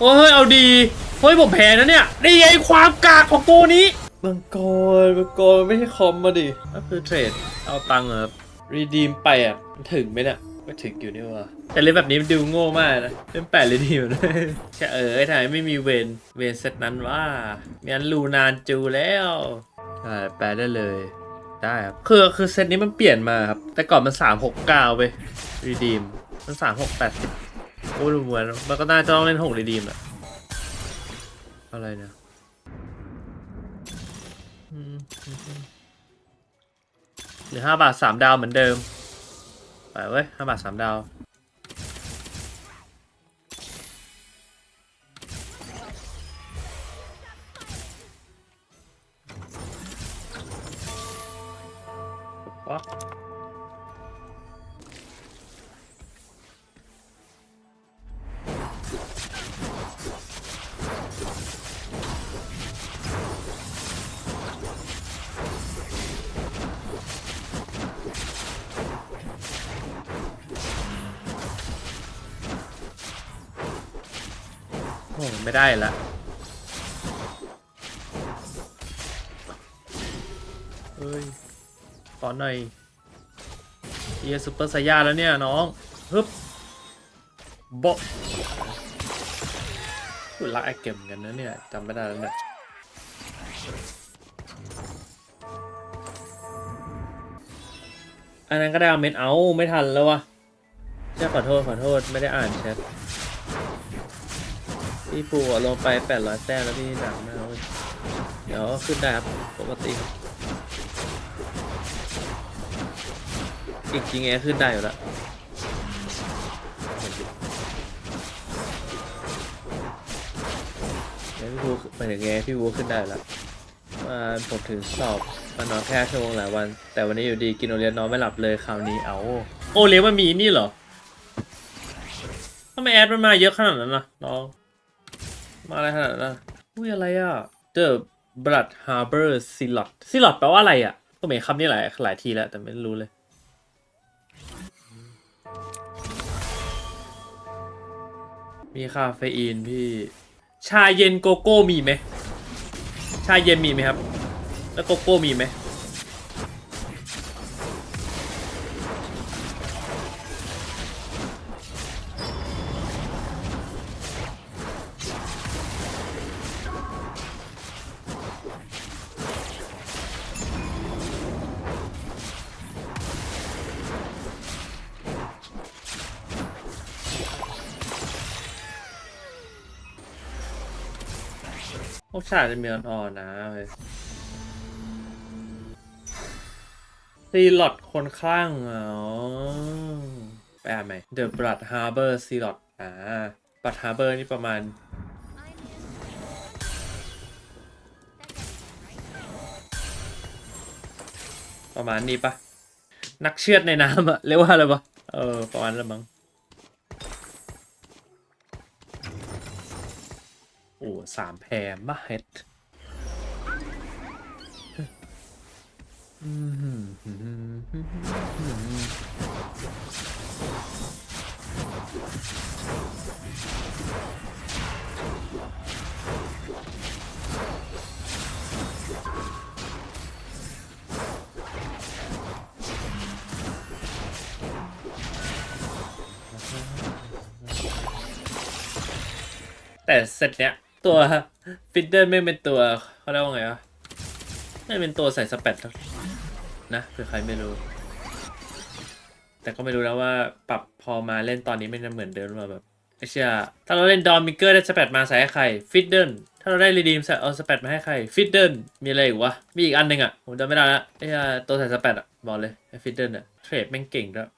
โอ้ย เอาดี เฮ้ย ผมแพ้นะเนี่ยนี่ไงความกากของตัวนี้มังกรมังกรไม่ใช่คอมมาดิ ก็คือเทรด เอาตังค์อะครับรีดีมไปอะมันถึงไหมเนี่ยไม่ถึงอยู่นี่ว่าแต่เล่นแบบนี้มันดูโง่มากนะ เล่นแปดรีดีมด้วยแค่เออไอ้ทำไมไม่มีเวนเวนเซตนั้นว่างั้นรูนานจูแล้วใช่แปลได้เลย ได้ครับ คือคือเซตนี้มันเปลี่ยนมาครับ แต่ก่อนมันสามหกเก้าไปรีดีมมันสามหกแปดสิบ โอ้ดูเหมือนมันก็น่าจะต้องเล่นหกรีดีมอะอะไรเนี่ยหลือห้าบาทสามดาวเหมือนเดิม ไปเว้ยห้าบาทสามดาววะ ไม่ได้ละเฮ้ยขอหน่อยเฮียซุปเปอร์ไซย่าแล้วเนี่ยน้องฮึบโบะพูรักไอเกมอนกันนะเนี่ยจำไม่ได้แล้วเนี่ยอันนั้นก็ได้เอาเม็ดเอาไม่ทันแล้ววะเจ้าขอโทษขอโทษไม่ได้อ่านแชท พี่ปูอะลงไป800แต้มแล้วพี่หนักมากเลยเดี๋ยวขึ้นได้ครับปกติอีกจริงแอขึ้นได้อยู่แล้วพี่บูไปถึงแอพี่บูขึ้นได้ล้วมาผมถึงสอบมานอนแค่ชั่วโมงหลายวัน แต่วันนี้อยู่ดีกินโอเลี้ยงนอนไม่หลับเลยคราวนี้เอาโอเลี้ยมันมีนี่เหรอทำไมแอดมันมาเยอะขนาดนั้นนะน้อง มาอะไรขนาดนั้นนะอุ้ยอะไรอะ The Blood Harbor Silot Silot แปลว่าอะไรอะ ก็เห็นคำนี้หลายหลายทีแล้ว แต่ไม่รู้เลย มีคาเฟอีนพี่ ชาเย็นโกโก้มีไหม ชาเย็นมีไหมครับ แล้วโกโก้มีไหมาจะมีอ่อนๆนะเซีลอดคนคลั่งอ๋อไปอ่านไหม The Blood Harbor Silot อ่า Blood Harbor นี่ประมาณประมาณนี้ปะนักเชือดในน้ำอะเรียกว่าอะไรปะเออ ประมาณนั้นมั้ง โอ้สามแพรมาเฮ็ดแต่เซตเนี้ย ตัวฟิดเดิลไม่เป็นตัวเขาเรียกว่าไงวะไม่เป็นตัวใส่สเปดนะเผื่อใครไม่รู้ แต่ก็ไม่รู้แล้วว่าปรับพอมาเล่นตอนนี้ไม่จะเหมือนเดิมหรือเปล่าแบบไอเชี่ยถ้าเราเล่นดอมมิเกอร์ได้สเปดมาใส่ให้ใครฟิดเดิลถ้าเราได้รีดีมใส่เอาสเปดมาให้ใครฟิดเดิลมีอะไรอีกวะมีอีกอันหนึ่งอะผมจำไม่ได้ละไอ้เหี้ยตัวใส่สเปดอะบอกเลยไอ้ฟิดเดิลอะเทรดแม่งเก่งด้วย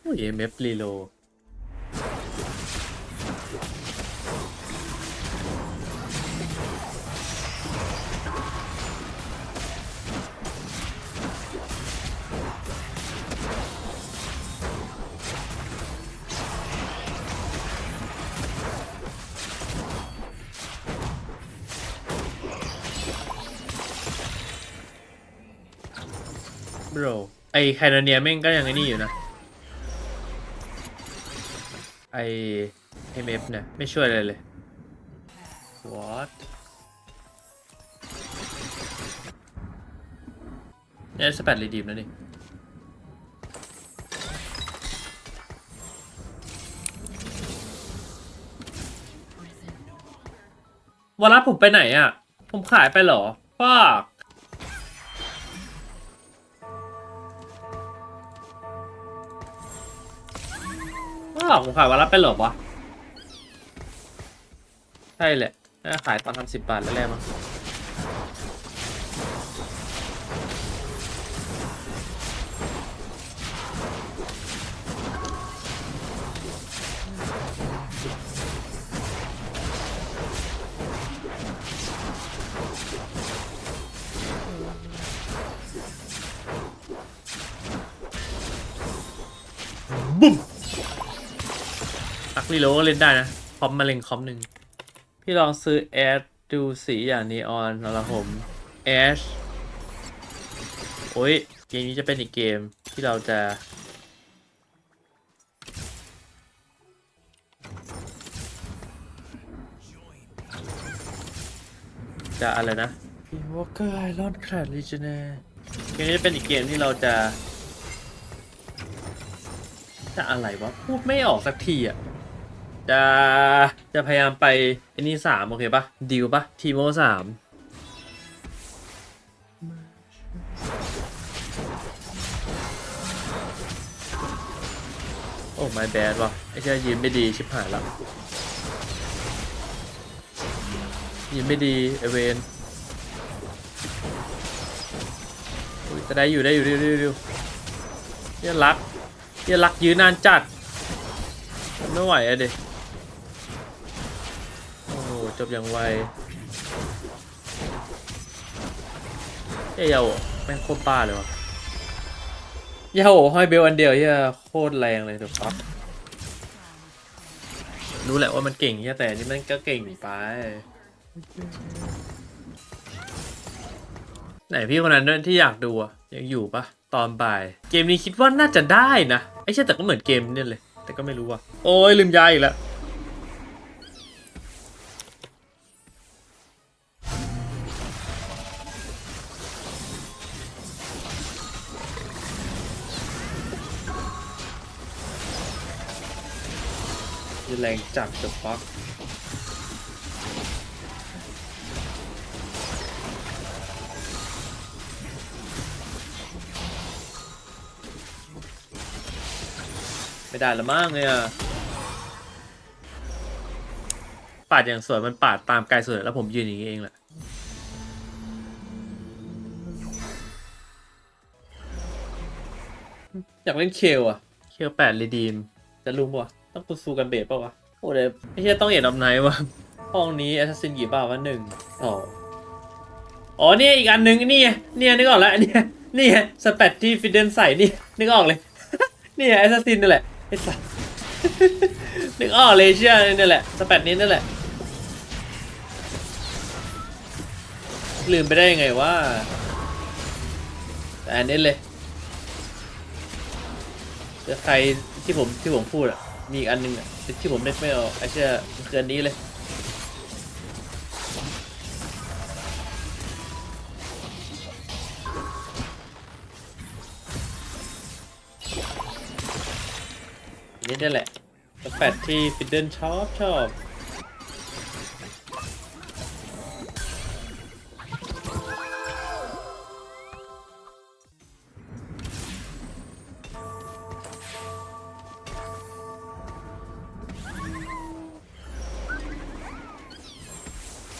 โอ้ยเมฟรีโล แคนาเนียแม่งก็ยังไอ้นี่อยู่นะไอ MF เนี่ย ไม่ช่วยอะไรเลย what เนี่ยสแปดรีดีมแล้วนี่วันรับผมไปไหนอะ ผมขายไปเหรอฟาก หรอผมขายวันละเป็นหรอวะ ใช่แหละน่าขายตอนทำสิบบาทแล้วแรกมั้ง อักลีโลก็เล่นได้นะคอมมาเล็งคอมหนึ่งพี่ลองซื้อแอดดูสีอย่างนีออนแล้วผมแอชโอ้ยเกมนี้จะเป็นอีกเกมที่เราจะจะอะไรนะ Invoker Iron Clad Legionnaire เกมนี้จะเป็นอีกเกมที่เราจะ จะอะไรวะ พูดไม่ออกสักทีอะ จะจะพยายามไปไอ้นี่สามโอเคปะดิวปะทีโมสามโอ้ my bad ว่ะไอ้เชี่ยยืนไม่ดีชิบหายแล้วยืนไม่ดีเอเวนอุ๊ยแต่ได้อยู่ได้อยู่ได้อยู่ได้อยู่ยรักเฮียรักยืนนานจัดไม่ไหวอะเด้ จบอย่างไวเฮ้ยยาโอะแม่งโคตรบ้าเลยวะเยาโอะห้อยเบลอันเดียวเฮียโคตรแรงเลยถูกปะรู้แหละว่ามันเก่งเฮียแต่นี่มันก็เก่งไป ไหนพี่คนนั้นด้วยที่อยากดูอะยังอยู่ปะตอนบ่าย เกมนี้คิดว่าน่าจะได้นะไอ้เช่ยแต่ก็เหมือนเกมเนี่ยเลย แต่ก็ไม่รู้อะโอ้ยลืมยาอีกแล้ว แรงจัดจะฟักไม่ได้ละมั้งเนี่ยปาดอย่างสวยมันปาดตามไกลสุดแล้วผมยืนอย่างนี้เองแหละอยากเล่นเคลอะเคลแปดรีดีมจะรู้ปะ ต้องกูซูกันเบสป่ะวะโอ้เดี๋ยวไม่ใช่ต้องเอ็ดออฟไนท์วะห้องนี้แอสซัสซินกี่บ้าวะหนึ่งอ๋ออ๋อเนี่ยอีกอันหนึ่งนี่เนี่ยนึกออกแล้วเนี่ยนี่สเปดที่ฟิเดนใส่นี่นึกออกเลยนี่แอสซัสซินนั่นแหละไอ้สัสนึกออกเลยเชื่อนี่แหละสเปดนี้นั่นแหละลืมไปได้ยังไงว่าแต่อันนี้เลยแต่ใครที่ผมที่ผมพูดอะ มีอีกอันหนึงอะที่ผมนึกไม่ออกไอ้เชื่อมันคืออันนี้เลยนี่นี่แหละแปดที่ฟิดเดิลชอบชอบ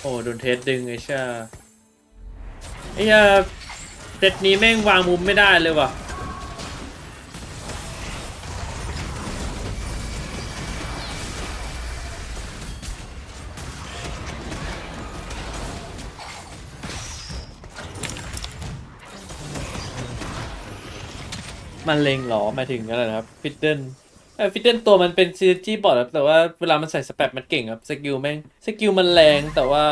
โอ้โดนเทสดึงไอ้ชาไอ้ชาเซตนี้แม่งวางมุมไม่ได้เลยว่ะมันเลงหรอหมายถึงอะไรนะครับฟิดเดิล เออฟิดเดิลตัวมันเป็นซีจีบอร์ดครับแต่ว่าเวลามันใส่สแปมมันเก่งครับสกิลแม่งสกิลมันแรงแต่ว่า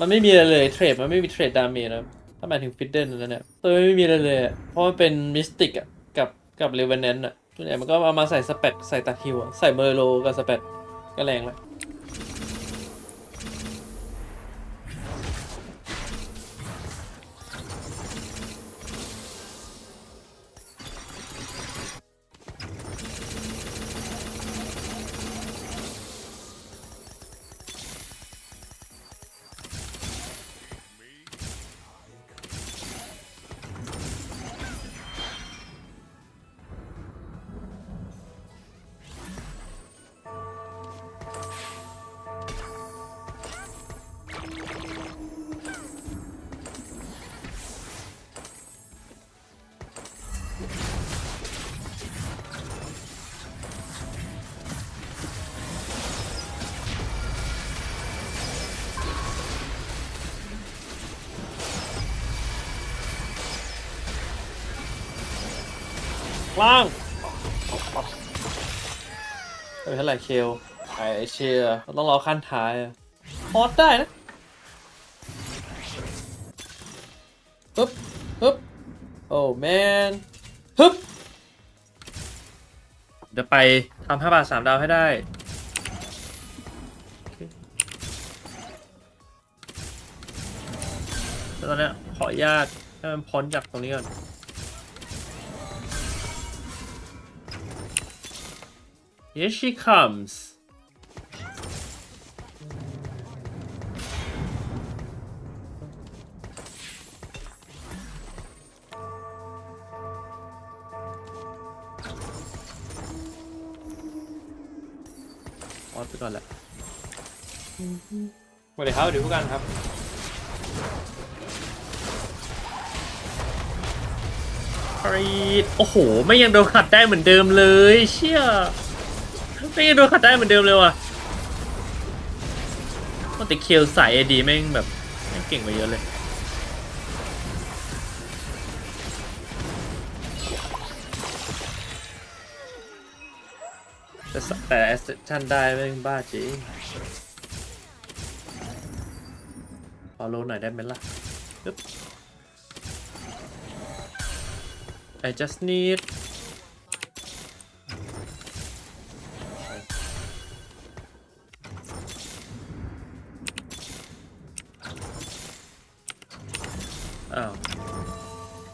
มันไม่มีอะไรเลยเทรดมันไม่มีเทรดดาเมจนะถ้าหมายถึงฟิดเดิลนั่นเนี่ยตัวไม่มีอะไรเลยอะเพราะมันเป็นมิสติกอะกับกับเลเวนแนนต์อะส่วนใหญ่มันก็เอามาใส่สเปดใส่ตัดฮิวอะใส่เบอร์โลกับสเปดก็แรงแล้ว ล่างเฮ้ยเท่าไหร่เคลไอเชียร์เราต้องรอขั้นท้ายอะพอดได้นะฮึบฮึบโอ้แมน เดี๋ยวไปทำห้าบาทสามดาวให้ได้ ตอนนี้ยขออนุญาตให้มันพ้นจากตรงนี้ก่อน Here she comes. วัสดีครับสวัสดีผู้การครับรโอ้โห ไม่ยังโดนขัดได้เหมือนเดิมเลย เชี่ย ไม่ยังโดนขัดได้เหมือนเดิมเลยว่ะมันติเคียวใส่ไอดีแม่งแบบแม่งเก่งกว่าเยอะเลยแต่แต่แอสเซชันได้แม่งบ้าจริง อโล่หน่อยได้ไหมล่ะปึ๊บ I just need อ้าว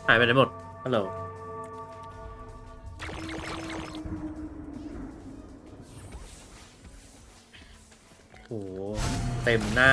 หายไปไหนหมด ฮัลโหลโอ้โหเต็มหน้า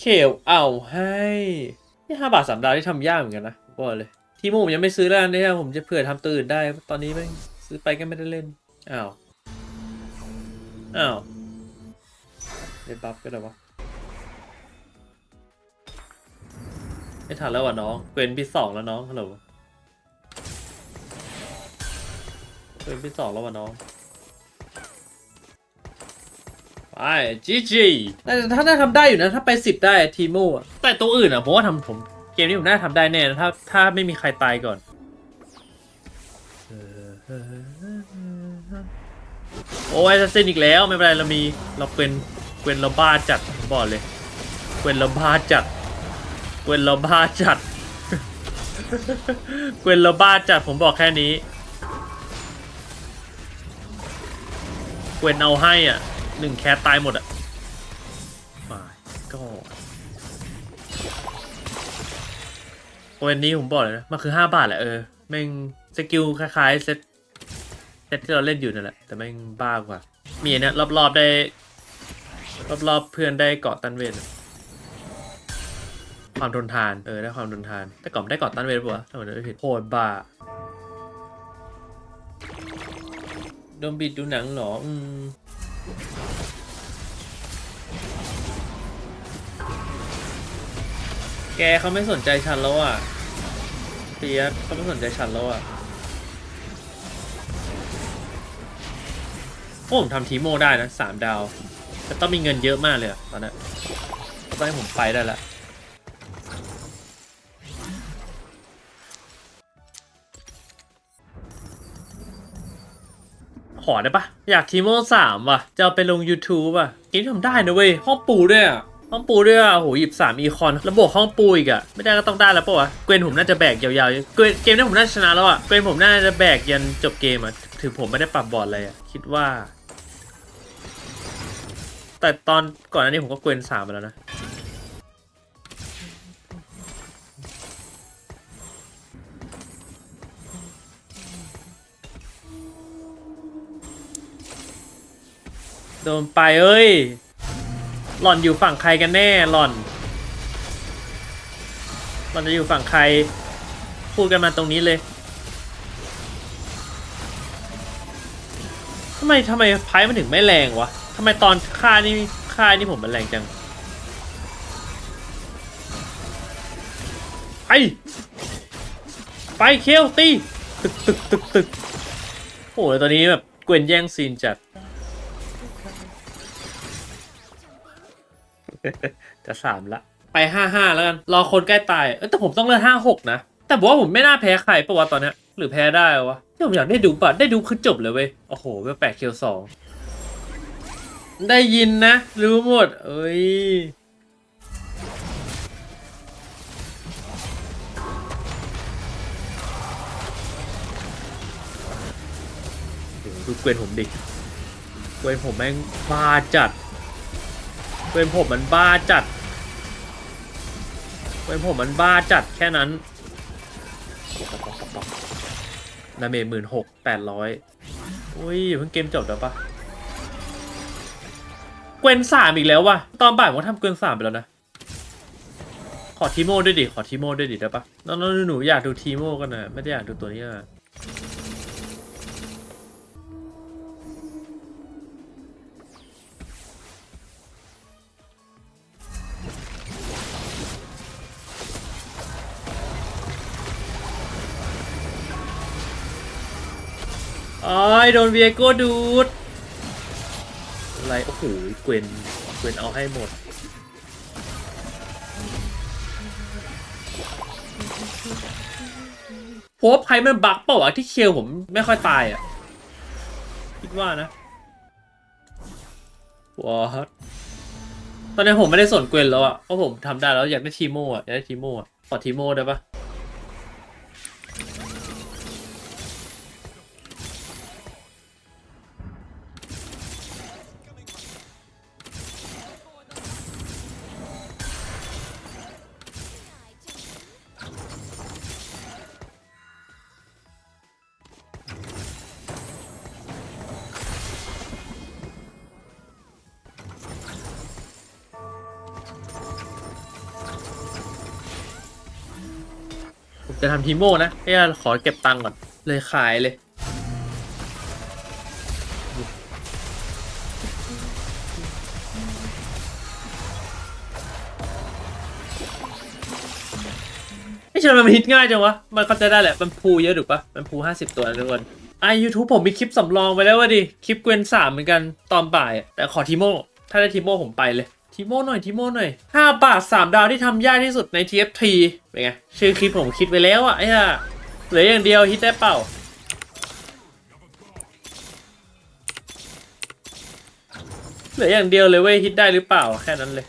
เขวเอาให้นี่ห้าบาทสามดาวที่ทำยากเหมือนกันนะบอกเลย ทีมผมยังไม่ซื้อแล้วเนี่ยผมจะเผื่อทำตื่นได้ ตอนนี้ไม่ซื้อไปก็ไม่ได้เล่น อ้าว อ้าวเล่นบัฟก็ได้วะไม่ทันแล้วว่ะน้องเกวนพี่สองแล้วน้องฮัลโหลเกวนพี่สองแล้วว่ะน้อง ไปจีจีน่าจะถ้าน่าทำได้อยู่นะ ถ้าไปสิบได้อะทีโม่อะแต่ตัวอื่นอะผมว่าทำผมเกมนี้ผมน่าทำได้แน่นะถ้าถ้าไม่มีใครตายก่อนโอ้ยจะเส้นอีกแล้วไม่เป็นไรเรามีเราเป็นเกวนเราบ้าจัดผมบอกเลยเกวนเราบ้าจัดเกวนเราบ้าจัดเกวนเราบ้าจัดผมบอกแค่นี้เกวนเอาให้อะ หนึ่งแคสตายหมดอะมาก็เกวนนี้ผมบอกเลยนะ มันคือห้าบาทแหละเออ แม่งสกิลคล้ายๆเซตเซตที่เราเล่นอยู่นั่นแหละ แต่แม่งบ้ากว่า มีอันเนี้ยรอบๆได้ รอบๆเพื่อนได้เกาะตันเวทความทนทาน เออ ได้ความทนทาน แต่ก่อนได้เกาะตันเวทปะวะถ้าผมจำไม่ผิดโคตรบ้าดนบิดดูหนังเหรอ อืม แกเขาไม่สนใจฉันแล้วอะเปียกเขาไม่สนใจฉันแล้วอะโอ้ผมทำทีโมได้นะสามดาวแต่ต้องมีเงินเยอะมากเลยตอนนั้นต้องให้ผมไปได้ละขอได้ปะอยากทีโมสามว่ะ จะเอาไปลง YouTube อะเกมทำได้นะเว้ยห้องปูด้วยอะ ห้องปูด้วยอะโหหยิบสามอีคอนแล้วบห้องปูอีกอะไม่ได้ก็ต้องได้แล้วปะวะเกวนผมน่าจะแบกยาวๆเกวนเกมนี้ผมน่าจะชนะแล้วอะเกวนผมน่าจะแบกยันจบเกมอะถึงผมไม่ได้ปรับบอร์ดอะไรอะคิดว่า แต่ตอนก่อนหน้านี้ผมก็เกวนสามไปแล้วนะโดนไปเอ้ย หล่อนอยู่ฝั่งใครกันแน่หล่อน หล่อนจะอยู่ฝั่งใคร พูดกันมาตรงนี้เลยทำไมทำไมไพ่มันถึงไม่แรงวะทำไมตอนค่านี่ค่านี่ผมมันแรงจังไปไปเคียวตีตึกตึกตึกตึกโอ้โหตอนนี้แบบเกวนแย่งซีนจัด จะสามละ ไปห้าห้าแล้วกัน รอคนใกล้ตาย เอ้ยแต่ผมต้องเลือกห้าหกนะ แต่บอกว่าผมไม่น่าแพ้ใครปะวะตอนเนี้ย หรือแพ้ได้วะที่ผมอยากได้ดูปะได้ดูคือจบเลยเว้ย โอ้โหเวลแปดคิวสองได้ยินนะ รู้หมด เอ้ยโอ้โหดูเกวนผมดิเกวนผมแม่งบ้าจัด เวนผมมันบ้าจัด เวนผมมันบ้าจัดแค่นั้นดาเมจหมื่นหกแปดร้อยอุ้ยเพิ่งเกมจบแล้วปะเกวนสามอีกแล้ววะตอนบ่ายผมก็ทำเกวนสามไปแล้วนะ ขอทีโมด้วยดิ ขอทีโมด้วยดิได้ปะน้องๆหนูๆอยากดูทีโมกันนะไม่ได้อยากดูตัวนี้อะ อ้ยโดนเวียโก้ดูด อะไร โอ้โหเกวนเกวนเอาให้หมด โพบไพ่มันบักเปล่าวะที่เคียวผมไม่ค่อยตายอะ คิดว่านะว้าตอนนี้ผมไม่ได้สนเกวนแล้วอะ เพราะผมทำได้แล้วอยากได้ทีโมอะ อยากได้ทีโมอะขอทีโมได้ปะ จะทำทีโม่นะเฮ้ยขอเก็บตังค์ก่อน เลยขายเลยไม่ใช่มันฮิตง่ายจังวะ มันก็จะได้แหละ มันพูเยอะถูกปะมันพูห้าสิบตัวนะทุกคนไอยูทูบผมมีคลิปสำรองไปแล้วว่ะดิ คลิปเกวนสามเหมือนกันตอนบ่าย แต่ขอทีโม่ถ้าได้ทีโม่ผมไปเลย ทีโม่หน่อยทีโม่หน่อยห้าบาทสามดาวที่ทำยากที่สุดใน TFT เป็นไง ชื่อคลิปผมคิดไว้แล้วอะไอ้ห่าเหลืออย่างเดียวฮิตได้เปล่าเหลืออย่างเดียวเลยเว้ยฮิตได้หรือเปล่าแค่นั้นเลย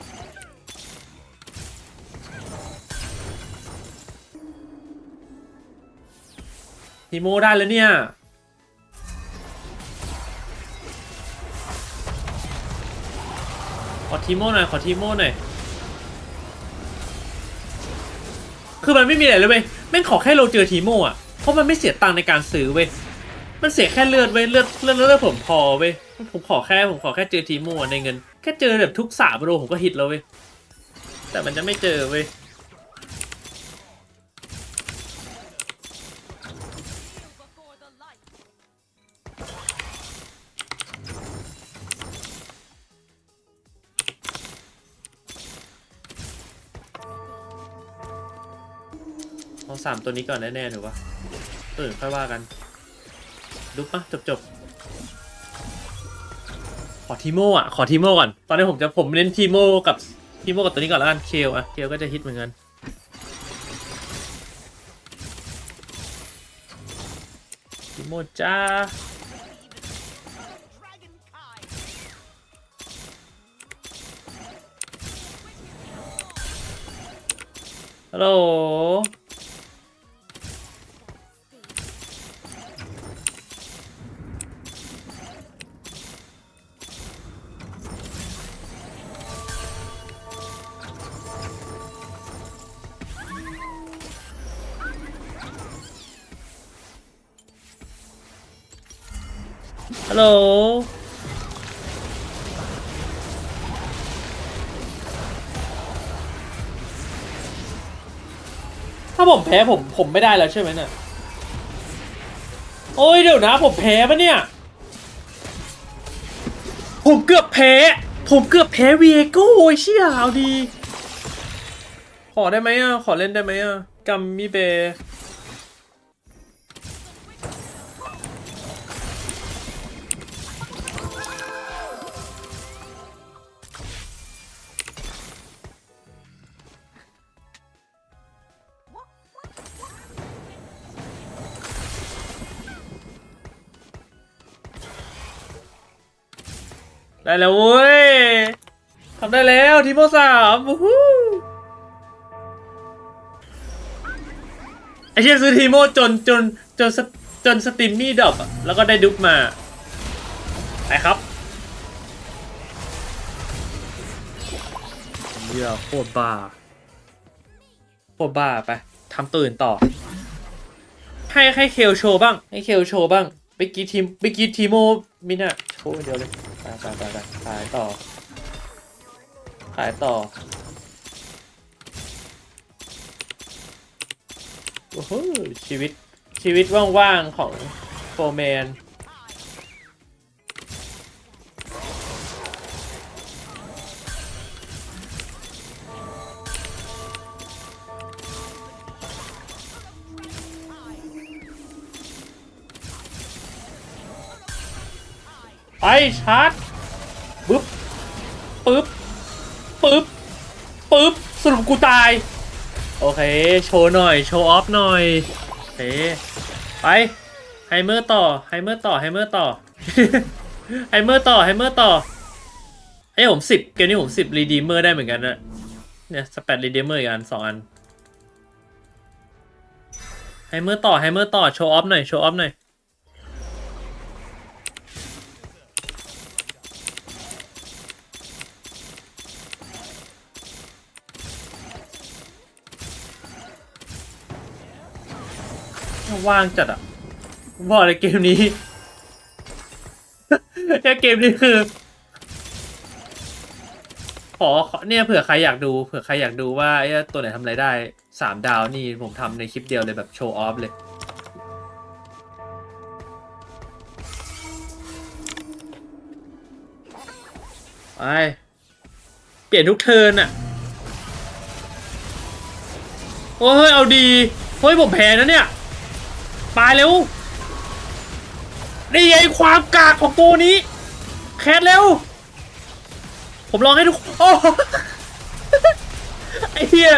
ทีโมได้แล้วเนี่ย ขอทีโม่หน่อย ขอทีโม่หน่อย คือมันไม่มีอะไรเลยเว้ยแม่งขอแค่เราเจอทีโม่อะเพราะมันไม่เสียตังค์ในการซื้อเว้ย มันเสียแค่เลือดเว้ย เลือดเลือดเลือดผมพอเว้ย ผมขอแค่ผมขอแค่เจอทีโม่ในเงิน แค่เจอแบบทุกสามโลผมก็ฮิตแล้วเว้ย แต่มันจะไม่เจอเว้ย เอาสามตัวนี้ก่อนแน่ๆหรือวะตื่นค่อยว่ากันดูปะจบจบอทีโมอะ ขอทีโมก่อน ตอนนี้ผมจะผมเน้นทีโมกับทีโมกับตัวนี้ก่อนแล้วกัน เคลอะ เคลก็จะฮิตเหมือนกัน ทีโมจ้าฮัลโหล ฮัลโหลถ้าผมแพ้ผมผมไม่ได้แล้วใช่ไหมเนี่ย โอ้ยเดี๋ยวนะ ผมแพ้ปะเนี่ย ผมเกือบแพ้ ผมเกือบแพ้วีเอโก้โอ้ยเชี่ยเอาดี ขอได้ไหมอะ ขอเล่นได้ไหมอะ กัมมี่เบย์ ได้แล้วเว้ยทำได้แล้วทีโมสามวู้ฮู้ไอเชี่ยซื้อทีโมจนจนจนสจนสตรีมมี่ดรอปอะแล้วก็ได้ดุ๊กมา ไปครับเหี้ยโคตรบ้าโคตรบ้าไปทำตื่นต่อ ให้ให้เคลโชว์บ้าง ให้เคลโชว์บ้างไปกี้ทีมไปกี้ทีโมมิน่ะโชว์อย่างเดียวเลย ไปไปไปขายต่อ ขายต่อ โอ้โห ชีวิต ชีวิตว่างๆของโฟแมนไปชาร์จ ปึ๊บปึ๊บปึ๊บปึ๊บสรุปกูตาย โอเค โชว์หน่อย โชว์ออฟหน่อยโอเคไปไฮเมอร์ต่อไฮเมอร์ต่อไฮเมอร์ต่อไฮเมอร์ต่อไฮเมอร์ต่อเอ้ยผมสิบเกมนี้ผมสิบรีดีเมอร์ได้เหมือนกันนะเนี่ยสแปดรีดีเมอร์อีกอันสองอันไฮเมอร์ต่อไฮเมอร์ต่อโชว์ออฟหน่อยโชว์ออฟหน่อย ว่างจัดอะบอกเลยเกมนี้แค่เกมนี้คือ ขอเนี่ยเผื่อใครอยากดูเผื่อใครอยากดูว่าไอ้ตัวไหนทำอะไรได้สามดาวนี่ผมทำในคลิปเดียวเลยแบบโชว์ออฟเลยไปเปลี่ยนทุกเทิร์นอะโอ้ยเอาดี เฮ้ยผมแพ้นะเนี่ย ตายเร็วนี่ไงความกากของตัวนี้ แคสเร็ว ผมลองให้ทุกโอ้ไอเทีย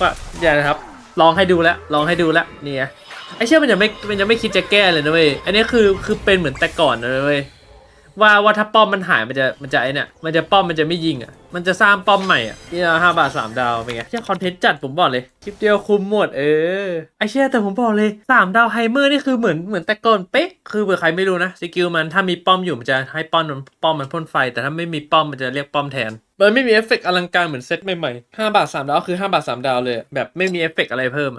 ว่ะอย่านะครับ ลองให้ดูแล้ว ลองให้ดูแล้วนี่ไงไอเชี่ยมันยังไม่ มันยังไม่คิดจะแก้เลยนะเว้ย อันนี้คือ คือเป็นเหมือนแต่ก่อนนะเว้ย ว่าว่าถ้าป้อมมันหายมันจะมันจะไอเนี่ยมันจะป้อมมันจะไม่ยิงอะมันจะสร้างป้อมใหม่อะนี่เราห้าบาทสามดาวเป็นไงเชี่ยคอนเทนต์จัดผมบอกเลยคลิปเดียวคุมหมดเออไอเชี่ยแต่ผมบอกเลยสามดาวไฮเมอร์นี่คือเหมือนเหมือนแต่ก่อนเป๊ะคือเผื่อใครไม่รู้นะสกิลมันถ้ามีป้อมอยู่มันจะให้ป้อมมันป้อมมันพ่นไฟ แต่ถ้าไม่มีป้อมมันจะเรียกป้อมแทนมันไม่มีเอฟเฟกต์อลังการเหมือนเซตใหม่ๆห้าบาทสามดาวคือห้าบาทสามดาวเลย แบบไม่มีเอฟเฟกต์อะไรเพิ่ม